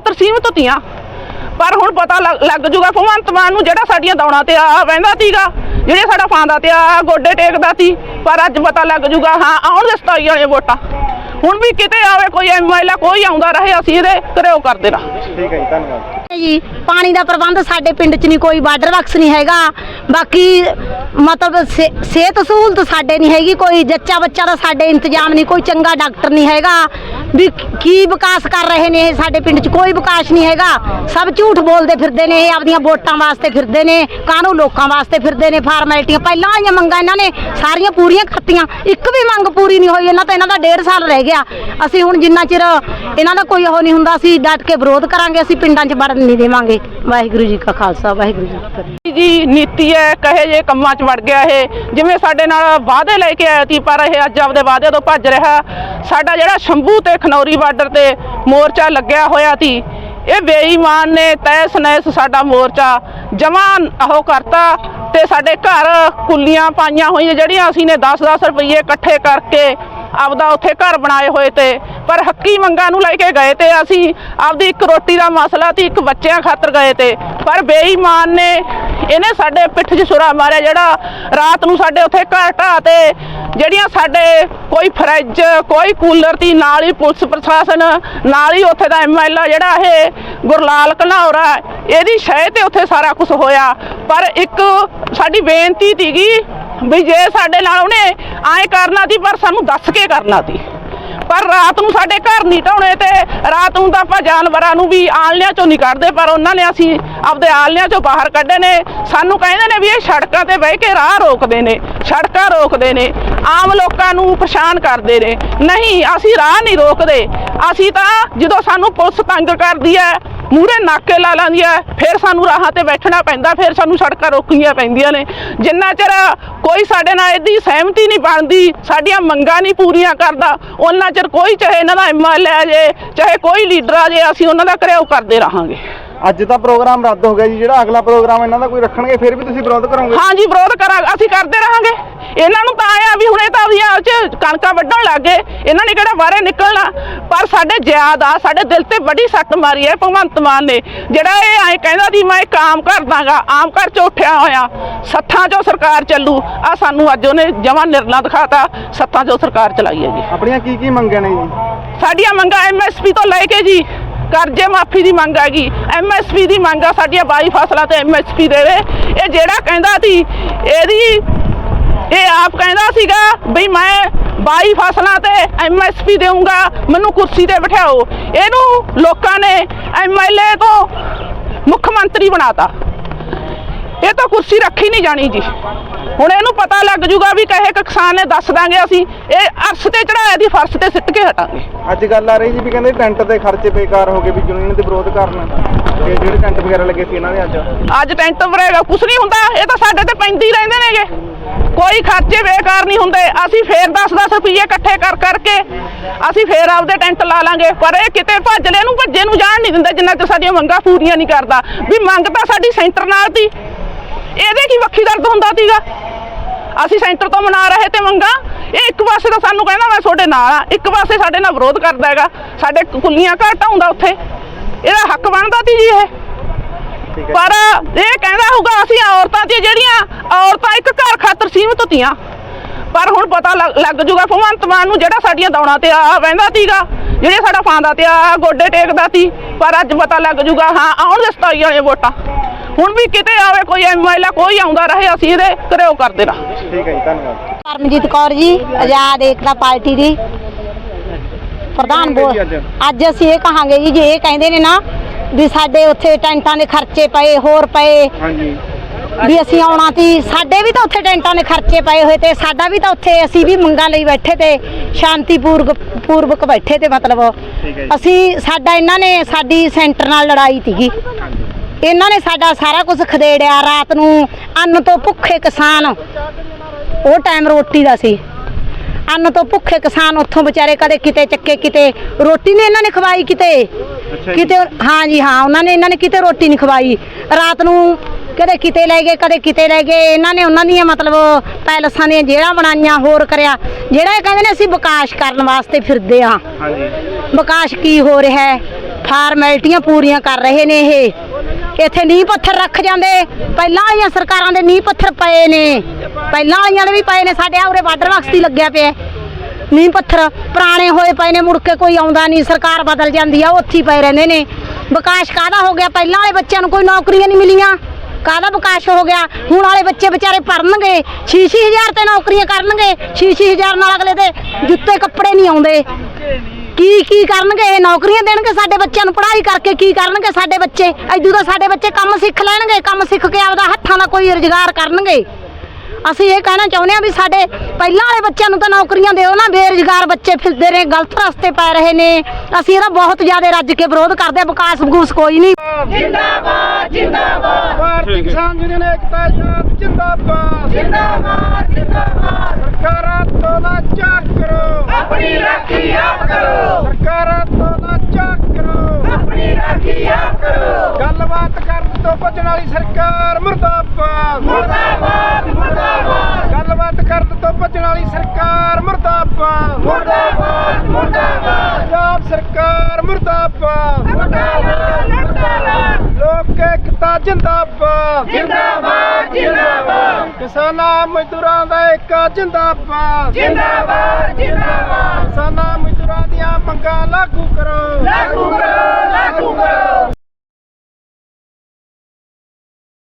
ਖਾਤਰ ਸੀਮਤ ਤੀਆਂ ਪਰ ਹੁਣ ਪਤਾ ਲੱਗ ਜੂਗਾ ਭਗਵੰਤ ਮਾਨ ਨੂੰ ਜਿਹੜਾ ਸਾਡੀਆਂ ਦੌੜਾਂ ਤੇ ਆ ਵਹਿੰਦਾ ਤੀਗਾ ਜਿਹੜੇ ਸਾਡਾ ਫਾਂਦਾ ਤੇ ਆ ਗੋਡੇ ਟੇਕਦਾ ਤੀ ਪਰ ਅੱਜ ਪਤਾ ਲੱਗ ਜੂਗਾ ਹਾਂ ਆਉਣ ਦੇ 27 ਵਾਲੇ ਵੋਟਾਂ। ਹੁਣ ਵੀ ਕਿਤੇ ਆਵੇ ਕੋਈ ਐਮਐਲਏ ਕੋਈ ਆਉਂਦਾ ਰਹੇ ਅਸੀਂ ਇਹਦੇ ਘਰੇ ਉਹ ਕਰਦੇ ਰਹਾਂ ਠੀਕ ਹੈ ਜੀ ਧੰਨਵਾਦ। ਜੀ ਪਾਣੀ ਦਾ ਪ੍ਰਬੰਧ ਸਾਡੇ ਪਿੰਡ 'ਚ ਨਹੀਂ ਕੋਈ ਵਾਟਰ ਬਾਕਸ ਨਹੀਂ ਹੈਗਾ। ਬਾਕੀ ਮਤਲਬ ਸੇ- ਸਿਹਤ ਸਹੂਲਤ ਸਾਡੇ ਨਹੀਂ ਹੈਗੀ ਕੋਈ ਜੱਚਾ ਬੱਚਾ ਦਾ ਸਾਡੇ ਇੰਤਜ਼ਾਮ ਨਹੀਂ ਕੋਈ ਚੰਗਾ ਡਾਕਟਰ ਨਹੀਂ ਹੈਗਾ। ਵੀ ਕੀ ਵਿਕਾਸ ਕਰ ਰਹੇ ਨੇ ਇਹ ਸਾਡੇ ਪਿੰਡ 'ਚ? ਕੋਈ ਵਿਕਾਸ ਨਹੀਂ ਹੈਗਾ। ਸਭ ਝੂਠ ਬੋਲਦੇ ਫਿਰਦੇ ਨੇ, ਇਹ ਆਪਦੀਆਂ ਵੋਟਾਂ ਵਾਸਤੇ ਫਿਰਦੇ ਨੇ, ਕਾਹਨੂੰ ਲੋਕਾਂ ਵਾਸਤੇ ਫਿਰਦੇ ਨੇ, ਫਾਰਮੈਲਿਟੀਆਂ। ਪਹਿਲਾਂ ਆਈਆਂ ਮੰਗਾਂ ਇਹਨਾਂ ਨੇ, ਸਾਰੀਆਂ ਪੂਰੀਆਂ ਕਰਤੀਆਂ ਇੱਕ ਵੀ ਮੰਗ ਪੂਰੀ ਨਹੀਂ ਹੋਈ, ਇਹਨਾਂ ਤਾਂ ਇਹਨਾਂ ਦਾ ਡੇਢ ਸਾਲ ਰਹਿ ਗਿਆ। ਅਸੀਂ ਹੁਣ ਜਿੰਨਾ ਚਿਰ ਇਹਨਾਂ ਦਾ ਕੋਈ ਉਹ ਨਹੀਂ ਹੁੰਦਾ, ਅਸੀਂ ਡਟ ਕੇ ਵਿਰੋਧ ਕਰਾਂਗੇ, ਅਸੀਂ ਪਿੰਡਾਂ 'ਚ ਵੜਨ ਨਹੀਂ ਦੇਵਾਂਗੇ। ਵਾਹਿਗੁਰੂ ਜੀ ਕਾ ਖਾਲਸਾ, ਵਾਹਿਗੁਰੂ ਜੀ ਕੀ ਫਤਿਹ। ਜੀ ਨੀਤੀ ਹੈ, ਕਹੇ ਜੇ ਕੰਮਾਂ 'ਚ ਵੜ ਗਿਆ ਇਹ। ਜਿਵੇਂ ਸਾਡੇ ਨਾਲ ਵਾਅਦੇ ਲੈ ਕੇ ਆਇਆ ਸੀ, ਪਰ ਇਹ ਅੱਜ ਆਪਦੇ ਵਾਅਦੇ ਤੋਂ ਭੱਜ ਰਿਹਾ। ਸਾਡਾ ਜਿਹੜਾ ਸ਼ੰਭੂ ਤੇ ਖਨੌਰੀ ਬਾਰਡਰ ਤੇ ਮੋਰਚਾ ਲੱਗਿਆ ਹੋਇਆ ਸੀ, ਇਹ ਬੇਈਮਾਨ ਨੇ ਤੈਸ ਨੈਸ ਸਾਡਾ ਮੋਰਚਾ। ਜਮਾਂ ਉਹ ਕਰਤਾ ਤੇ ਸਾਡੇ ਘਰ ਕੁੱਲੀਆਂ ਪਾਈਆਂ ਹੋਈਆਂ, ਜਿਹੜੀਆਂ ਅਸੀਂ ਨੇ 10-10 ਰੁਪਏ ਇਕੱਠੇ ਕਰਕੇ ਆਪਦਾ ਉੱਥੇ ਘਰ ਬਣਾਏ ਹੋਏ ਤੇ। ਪਰ ਹੱਕੀ ਮੰਗਾਂ ਨੂੰ ਲੈ ਕੇ ਗਏ ਤੇ ਅਸੀਂ ਆਪਦੀ ਇੱਕ ਰੋਟੀ ਦਾ ਮਸਲਾ ਤੇ ਇੱਕ ਬੱਚਿਆਂ ਖਾਤਰ ਗਏ ਤੇ। ਪਰ ਬੇਈਮਾਨ ਨੇ ਇਹਨੇ ਸਾਡੇ ਪਿੱਠ 'ਚ ਸੁਰਾ ਮਾਰਿਆ ਜਿਹੜਾ ਰਾਤ ਨੂੰ ਸਾਡੇ ਉੱਥੇ ਘਰ ਢਾਹ ਤੇ ਜਿਹੜੀਆਂ ਸਾਡੇ ਕੋਈ ਫਰਿੱਜ, ਕੋਈ ਕੂਲਰ ਤੀ ਨਾਲ ਹੀ ਪੁਲਿਸ ਪ੍ਰਸ਼ਾਸਨ, ਨਾਲ ਹੀ ਉੱਥੇ ਦਾ ਐਮਐਲਏ ਜਿਹੜਾ ਇਹ ਗੁਰਲਾਲ ਘਨੌਰਾ, ਇਹਦੀ ਸ਼ਹਿ ਤੇ ਉੱਥੇ ਸਾਰਾ ਕੁਝ ਹੋਇਆ। ਪਰ ਇੱਕ ਸਾਡੀ ਬੇਨਤੀ ਸੀਗੀ ਵੀ ਜੇ ਸਾਡੇ ਨਾਲ ਉਹਨੇ ਐਂ ਕਰਨਾ ਸੀ, ਪਰ ਸਾਨੂੰ ਦੱਸ ਕੇ ਕਰਨਾ ਸੀ। ਪਰ ਰਾਤ ਨੂੰ ਸਾਡੇ ਘਰ ਨਹੀਂ ਢਾਉਣੇ ਤੇ ਰਾਤ ਨੂੰ ਤਾਂ ਆਪਾਂ ਜਾਨਵਰਾਂ ਨੂੰ ਵੀ ਆਲਣਿਆਂ ਚੋਂ ਨਹੀਂ ਕੱਢਦੇ, ਪਰ ਉਹਨਾਂ ਨੇ ਅਸੀਂ ਆਪਦੇ ਆਲਣਿਆਂ ਚੋਂ ਬਾਹਰ ਕੱਢੇ ਨੇ। ਸਾਨੂੰ ਕਹਿੰਦੇ ਨੇ ਵੀ ਇਹ ਸੜਕਾਂ ਤੇ ਬਹਿ ਕੇ ਰਾਹ ਰੋਕਦੇ ਨੇ, ਸੜਕਾਂ ਰੋਕਦੇ ਨੇ, ਆਮ ਲੋਕਾਂ ਨੂੰ ਪਛਾਣ ਕਰਦੇ ਨੇ। ਨਹੀਂ, ਅਸੀਂ ਰਾਹ ਨਹੀਂ ਰੋਕਦੇ। ਅਸੀਂ ਤਾਂ ਜਦੋਂ ਸਾਨੂੰ ਪੁਲਿਸ ਤੰਗ ਕਰਦੀ ਹੈ ਮੂਰੇ ਨਾਕੇ ਲਾ ਲਾਂਦੀ ਹੈ, ਫਿਰ ਸਾਨੂੰ ਰਾਹਾਂ ਤੇ ਬੈਠਣਾ ਪੈਂਦਾ, ਫਿਰ ਸਾਨੂੰ ਸੜਕਾਂ ਰੋਕਣੀਆਂ ਪੈਂਦੀਆਂ ਨੇ। ਜਿੰਨਾ ਚਿਰ ਕੋਈ ਸਾਡੇ ਨਾਲ ਇਹਦੀ ਸਹਿਮਤੀ ਨਹੀਂ ਬਣਦੀ, ਸਾਡੀਆਂ ਮੰਗਾਂ ਨਹੀਂ ਪੂਰੀਆਂ ਕਰਦਾ ਉਹਨਾਂ ਚਿਰ ਕੋਈ ਚਾਹੇ ਇਹਨਾਂ ਦਾ ਐਮਐਲਏ ਆ ਜੇ, ਚਾਹੇ ਕੋਈ ਲੀਡਰ ਆ ਜੇ, ਅਸੀਂ ਉਹਨਾਂ ਦਾ ਘਰੇਓ ਕਰਦੇ ਰਹਾਂਗੇ। ਅੱਜ ਤਾਂ ਪ੍ਰੋਗਰਾਮ ਰੱਦ ਹੋ ਗਿਆ ਜੀ ਜਿਹੜਾ ਅਗਲਾ ਪ੍ਰੋਗਰਾਮ ਇਹਨਾਂ ਦਾ ਕੋਈ ਰੱਖਣਗੇ ਫਿਰ ਵੀ ਤੁਸੀਂ ਵਿਰੋਧ ਕਰੋਗੇ? ਹਾਂਜੀ ਵਿਰੋਧ ਕਰਾਂਗੇ ਅਸੀਂ ਕਰਦੇ ਰਹਾਂਗੇ। ਇਹਨਾਂ ਨੂੰ ਤਾਂ ਆਇਆ ਵੀ ਹੁਣੇ ਤਾਂ ਆਪਦੀਆਂ ਚ ਕਣਕਾਂ ਵੱਢਣ ਲੱਗ ਗਏ। ਇਹਨਾਂ ਨੇ ਕਿਹੜਾ ਬਾਹਰੇ ਨਿਕਲਣਾ? ਪਰ ਸਾਡੇ ਜਿਆਦ ਆ ਸਾਡੇ ਦਿਲ ਤੇ ਬੜੀ ਸੱਟ ਮਾਰੀ ਹੈ ਭਗਵੰਤ ਮਾਨ ਨੇ। ਜਿਹੜਾ ਇਹ ਐਂ ਕਹਿੰਦਾ ਸੀ ਮੈਂ ਕੰਮ ਕਰਦਾਗਾ ਆਮ ਘਰ ਚ ਉੱਠਿਆ ਹੋਇਆ ਸੱਥਾਂ ਚੋਂ ਸਰਕਾਰ ਚੱਲੂ। ਆ ਸਾਨੂੰ ਅੱਜ ਉਹਨੇ ਜਮਾਂ ਨਿਰਲਾ ਦਿਖਾਤਾ ਸੱਥਾਂ ਚੋਂ ਸਰਕਾਰ ਚਲਾਈ ਹੈ ਜੀ। ਆਪਣੀਆਂ ਕੀ ਕੀ ਮੰਗਾਂ ਨੇ ਜੀ? ਸਾਡੀਆਂ ਮੰਗਾਂ ਐਮਐਸਪੀ ਤੋਂ ਲੈ ਕੇ ਜੀ ਕਰਜ਼ੇ ਮਾਫੀ ਦੀ ਮੰਗ ਹੈਗੀ। ਐਮਐਸਪੀ ਦੀ ਮੰਗ ਆ, ਸਾਡੀਆਂ 22 ਫਸਲਾਂ ਤੇ ਐਮਐਸਪੀ ਦੇਵੇ ਇਹ ਜਿਹੜਾ ਕਹਿੰਦਾ ਸੀ, ਇਹਦੀ ਇਹ ਆਪ ਕਹਿੰਦਾ ਸੀਗਾ ਵੀ ਮੈਂ 22 ਫਸਲਾਂ ਤੇ ਐਮਐਸਪੀ ਦੇਊਂਗਾ, ਮੈਨੂੰ ਕੁਰਸੀ ਤੇ ਬਿਠਾਓ। ਇਹਨੂੰ ਲੋਕਾਂ ਨੇ ਐਮਐਲਏ ਤੋਂ ਮੁੱਖ ਮੰਤਰੀ ਬਣਾਤਾ। ਇਹ ਤਾਂ ਕੁਰਸੀ ਰੱਖੀ ਨਹੀਂ ਜਾਣੀ ਜੀ। ਹੁਣ ਇਹਨੂੰ ਪਤਾ ਲੱਗ ਜੂਗਾ ਵੀ ਕਹੇ ਕਿ ਕਿਸਾਨ ਨੇ ਦੱਸ ਦਾਂਗੇ ਅਸੀਂ ਇਹ ਅਰਸ਼ ਤੇ ਚੜਾਇਆ ਦੀ ਫਰਸ਼ ਤੇ ਸਿੱਟ ਕੇ ਹਟਾਂਗੇ। ਅੱਜ ਗੱਲ ਆ ਰਹੀ ਜੀ ਵੀ ਕਹਿੰਦੇ ਟੈਂਟ ਦੇ ਖਰਚੇ ਬੇਕਾਰ ਹੋ ਗਏ ਵੀ ਯੂਨੀਅਨ ਦੇ ਵਿਰੋਧ ਕਰਨ। ਤੇ ਜਿਹੜੇ ਟੈਂਟ ਵਗੈਰਾ ਲੱਗੇ ਸੀ ਇਹਨਾਂ ਦੇ ਅੱਜ। ਅੱਜ ਟੈਂਟ ਵਰੇਗਾ ਕੁਛ ਨਹੀਂ ਹੁੰਦਾ ਇਹ ਤਾਂ ਸਾਡੇ ਤੇ ਪੈਂਦੇ ਹੀ ਰਹਿੰਦੇ ਨੇਗੇ। ਕੋਈ ਖਰਚੇ ਬੇਕਾਰ ਨਹੀਂ ਹੁੰਦੇ ਅਸੀਂ ਫੇਰ 10-10 ਰੁਪਏ ਇਕੱਠੇ ਕਰ ਕਰਕੇ ਅਸੀਂ ਫੇਰ ਆਪਦੇ ਟੈਂਟ ਲਾ ਲਾਂਗੇ। ਪਰ ਇਹ ਕਿਤੇ ਭੱਜ ਲੈ ਨੂੰ ਭੱਜੇ ਨੂੰ ਜਾਣ ਨਹੀਂ ਦਿੰਦਾ ਜਿੰਨਾ ਚਿਰ ਸਾਡੀਆਂ ਮੰਗਾਂ ਪੂਰੀਆਂ ਨਹੀਂ ਕਰਦਾ। ਵੀ ਮੰਗ ਤਾਂ ਸਾਡੀ ਸੈਂਟਰ ਨਾਲ ਤੀ ਇਹਦੇ ਕੀ ਵੱਖੀ ਦਰਦ ਹੁੰਦਾ ਸੀਗਾ? ਅਸੀਂ ਸੈਂਟਰ ਤੋਂ ਮਨਾ ਰਹੇ ਤੇ ਮੰਗਾ। ਇਹ ਇੱਕ ਪਾਸੇ ਤਾਂ ਸਾਨੂੰ ਕਹਿੰਦਾ ਮੈਂ ਤੁਹਾਡੇ ਨਾਲ ਆ। ਇੱਕ ਪਾਸੇ ਸਾਡੇ ਨਾਲ ਵਿਰੋਧ ਕਰਦਾ ਹੈਗਾ। ਸਾਡੇ ਕੁੱਲੀਆਂ ਘਾਟ ਆਉਂਦਾ ਉੱਥੇ। ਇਹਦਾ ਹੱਕ ਬਣਦਾ ਸੀ ਜੀ ਇਹ। ਪਰ ਇਹ ਕਹਿੰਦਾ ਹੋਊਗਾ ਅਸੀਂ ਔਰਤਾਂ ਤੇ ਜਿਹੜੀਆਂ ਔਰਤਾਂ ਇੱਕ ਘਰ ਖਾਤਰ ਸੀਮਤ ਹੁੰਦੀਆਂ ਪਰ ਹੁਣ ਪਤਾ ਲੱਗ ਜੂਗਾ ਭਗਵੰਤ ਮਾਨ ਨੂੰ ਜਿਹੜਾ ਸਾਡੀਆਂ ਦੌੜਾਂ ਤੇ ਆ ਬਹਿੰਦਾ ਸੀਗਾ। ਜਿਹੜੇ ਸਾਡਾ ਫਾਂਦਾ ਤੇ ਆ ਗੋਡੇ ਟੇਕਦਾ ਸੀ। ਪਰ ਅੱਜ ਪਤਾ ਲੱਗ ਜੂਗਾ ਹਾਂ ਆਉਣ ਦੇ 27 ਵਾਲੇ ਵੋਟਾਂ। ਹੁਣ ਵੀ ਕਿਤੇ ਆਵੇ ਕੋਈ ਐਮਐਲਏ ਕੋਈ ਆਉਂਦਾ ਰਹੇ ਅਸੀਂ ਇਹਦੇ ਘਰੇਓ ਕਰਦੇ ਰਹਾਂ ਠੀਕ ਹੈ ਜੀ ਧੰਨਵਾਦ। ਪਰਮਜੀਤ ਕੌਰ ਜੀ ਆਜ਼ਾਦ ਏਕਤਾ ਪਾਰਟੀ ਦੀ ਪ੍ਰਧਾਨ ਬੋ ਜੀ ਅੱਜ? ਅਸੀਂ ਇਹ ਕਹਾਂਗੇ ਜੀ ਜੇ ਇਹ ਕਹਿੰਦੇ ਨੇ ਨਾ ਵੀ ਸਾਡੇ ਉੱਥੇ ਟੈਂਟਾਂ ਦੇ ਖਰਚੇ ਪਏ ਹੋਰ ਪਏ ਹਾਂਜੀ। ਵੀ ਅਸੀਂ ਆਉਣਾ ਸੀ ਸਾਡੇ ਵੀ ਤਾਂ ਉੱਥੇ ਟੈਂਟਾਂ ਦੇ ਖਰਚੇ ਪਏ ਹੋਏ ਤੇ ਸਾਡਾ ਵੀ ਤਾਂ ਉੱਥੇ ਅਸੀਂ ਵੀ ਮੰਗਾਂ ਲਈ ਬੈਠੇ ਤੇ ਸ਼ਾਂਤੀਪੂਰਵਕ ਪੂਰਵਕ ਬੈਠੇ ਤੇ ਮਤਲਬ ਠੀਕ ਹੈ ਜੀ। ਅਸੀਂ ਸਾਡਾ ਇਹਨਾਂ ਨੇ ਸਾਡੀ ਸੈਂਟਰ ਨਾਲ ਲੜਾਈ ਸੀਗੀ। ਇਹਨਾਂ ਨੇ ਸਾਡਾ ਸਾਰਾ ਕੁਝ ਖਦੇੜਿਆ ਰਾਤ ਨੂੰ ਅੰਨ ਤੋਂ ਭੁੱਖੇ ਕਿਸਾਨ। ਉਹ ਟਾਈਮ ਰੋਟੀ ਦਾ ਸੀ। ਅੰਨ ਤੋਂ ਭੁੱਖੇ ਕਿਸਾਨ ਉੱਥੋਂ ਵਿਚਾਰੇ ਕਦੇ ਕਿਤੇ ਚੱਕੇ ਕਿਤੇ ਰੋਟੀ ਨਹੀਂ ਇਹਨਾਂ ਨੇ ਖਵਾਈ ਕਿਤੇ। ਕਿਤੇ ਹਾਂ ਜੀ ਹਾਂ ਉਹਨਾਂ ਨੇ ਇਹਨਾਂ ਨੇ ਕਿਤੇ ਰੋਟੀ ਨਹੀਂ ਖਵਾਈ। ਰਾਤ ਨੂੰ ਕਦੇ ਕਿਤੇ ਲੈ ਗਏ ਕਦੇ ਕਿਤੇ ਲੈ ਗਏ। ਇਹਨਾਂ ਨੇ ਉਹਨਾਂ ਦੀਆਂ ਮਤਲਬ ਪੈਲਸਾਂ ਦੀਆਂ ਜੇੜਾਂ ਬਣਾਈਆਂ ਹੋਰ ਕਰਿਆ। ਜਿਹੜਾ ਇਹ ਕਹਿੰਦੇ ਨੇ ਅਸੀਂ ਵਿਕਾਸ ਕਰਨ ਵਾਸਤੇ ਫਿਰਦੇ ਹਾਂ। ਹਾਂਜੀ। ਵਿਕਾਸ ਕੀ ਹੋ ਰਿਹਾ ਹੈ? ਫਾਰਮੈਲਿਟੀਆਂ ਪੂਰੀਆਂ ਕਰ ਰਹੇ ਨੇ ਇਹ। ਇੱਥੇ ਨੀਂਹ ਪੱਥਰ ਰੱਖ ਜਾਂਦੇ। ਪਹਿਲਾਂ ਵਾਲੀਆਂ ਸਰਕਾਰਾਂ ਦੇ ਨੀਂਹ ਪੱਥਰ ਪਏ ਨੇ। ਪਹਿਲਾਂ ਵਾਲੀਆਂ ਦੇ ਵੀ ਪਏ ਨੇ। ਸਾਡੇ ਆਉਰੇ ਬਾਰਡਰ ਬਕਸਤੀ ਲੱਗਿਆ ਪਿਆ ਨੀਂਹ ਪੱਥਰ ਪੁਰਾਣੇ ਹੋਏ ਪਏ ਨੇ, ਮੁੜ ਕੇ ਕੋਈ ਆਉਂਦਾ ਨਹੀਂ। ਸਰਕਾਰ ਬਦਲ ਜਾਂਦੀ ਆ ਉੱਥੇ ਪਏ ਰਹਿੰਦੇ ਨੇ। ਵਿਕਾਸ ਕਾਹਦਾ ਹੋ ਗਿਆ? ਪਹਿਲਾਂ ਵਾਲੇ ਬੱਚਿਆਂ ਨੂੰ ਕੋਈ ਨੌਕਰੀਆਂ ਨਹੀਂ ਮਿਲੀਆਂ। ਕਾਹਦਾ ਵਿਕਾਸ ਹੋ ਗਿਆ? ਹੁਣ ਵਾਲੇ ਬੱਚੇ ਵਿਚਾਰੇ ਪੜਨਗੇ 6-6000 ਤੇ ਨੌਕਰੀਆਂ ਕਰਨਗੇ। 6-6000 ਨਾਲ ਅਗਲੇ ਦੇ ਜੁੱਤੇ ਕੱਪੜੇ ਨਹੀਂ ਆਉਂਦੇ। ਕੀ ਕੀ ਕਰਨਗੇ? ਇਹ ਨੌਕਰੀਆਂ ਦੇਣਗੇ ਸਾਡੇ ਬੱਚਿਆਂ ਨੂੰ? ਪੜ੍ਹਾਈ ਕਰਕੇ ਕੀ ਕਰਨਗੇ ਸਾਡੇ ਬੱਚੇ? ਐਦੂ ਤਾਂ ਸਾਡੇ ਬੱਚੇ ਕੰਮ ਸਿੱਖ ਲੈਣਗੇ ਕੰਮ ਸਿੱਖ ਕੇ ਆਪਦਾ ਹੱਥਾਂ ਦਾ ਕੋਈ ਰੁਜ਼ਗਾਰ ਕਰਨਗੇ। ਅਸੀਂ ਇਹ ਕਹਿਣਾ ਚਾਹੁੰਦੇ ਆ ਵੀ ਸਾਡੇ ਪਹਿਲਾਂ ਵਾਲੇ ਬੱਚਿਆਂ ਨੂੰ ਤਾਂ ਨੌਕਰੀਆਂ ਦਿਓ ਨਾ ਬੇਰੁਜ਼ਗਾਰ ਬੱਚੇ ਫਿਰਦੇ ਨੇ ਗਲਤ ਰਸਤੇ ਪੈ ਰਹੇ ਨੇ। ਅਸੀਂ ਇਹਦਾ ਬਹੁਤ ਜ਼ਿਆਦਾ ਰੱਜ ਕੇ ਵਿਰੋਧ ਕਰਦੇ ਆ ਵਿਕਾਸ ਵਿਕੂਸ ਕੋਈ ਨਹੀਂ। ਭਾਰਤੀ ਕਿਸਾਨ ਯੂਨੀਅਨ ਏਕਤਾ ਜਿੰਦਾਬਾਦ। ਜਿੰਦਾਬਾਦ ਜਿੰਦਾਬਾਦ। ਸਰਕਾਰਾਂ ਤੋਂ ਨਾ ਝਾਕ ਕਰੋ। ਆਪਣੀ ਰਾਖੀ ਆਪ ਕਰੋ। ਸਰਕਾਰਾਂ ਤੋਂ ਨਾ ਝਾਕ ਕਰੋ। ਆਪਣੀ ਰਾਖੀ ਆਪ ਕਰੋ। ਗੱਲਬਾਤ ਕਰਨ ਤੋਂ ਭੱਜਣ ਵਾਲੀ ਸਰਕਾਰ ਮੁਰਦਾਬਾਦ। ਮੁਰਦਾਬਾਦ ਮੁਰਦਾਬਾਦ। ਗੱਲਬਾਤ ਕਰਨ ਤੋਂ ਭੱਜਣ ਵਾਲੀ ਸਰਕਾਰ ਮੁਰਦਾਬਾਦ। ਮੁਰਦਾਬਾਦ ਮੁਰਦਾਬਾਦ। ਪੰਜਾਬ ਸਰਕਾਰ ਮੁਰਦਾਬਾਦ। ਮੁਰਦਾਬਾਦ ਮੁਰਦਾਬਾਦ। ਲੋਕ ਜਿੰਦਾਬਾਦ ਜਿੰਦਾਬਾਦ। ਜਿੰਦਾਬਾਦ। ਕਿਸਾਨਾਂ ਮਜ਼ਦੂਰਾਂ ਦਾ ਇੱਕ ਜਿੰਦਾਬਾਦ। ਜਿੰਦਾਬਾਦ ਜਿੰਦਾਬਾਦ। ਕਿਸਾਨਾਂ ਮਜ਼ਦੂਰਾਂ ਦੀਆਂ ਮੰਗਾਂ ਲਾਗੂ ਕਰੋ। ਲਾਗੂ ਕਰੋ ਲਾਗੂ ਕਰੋ।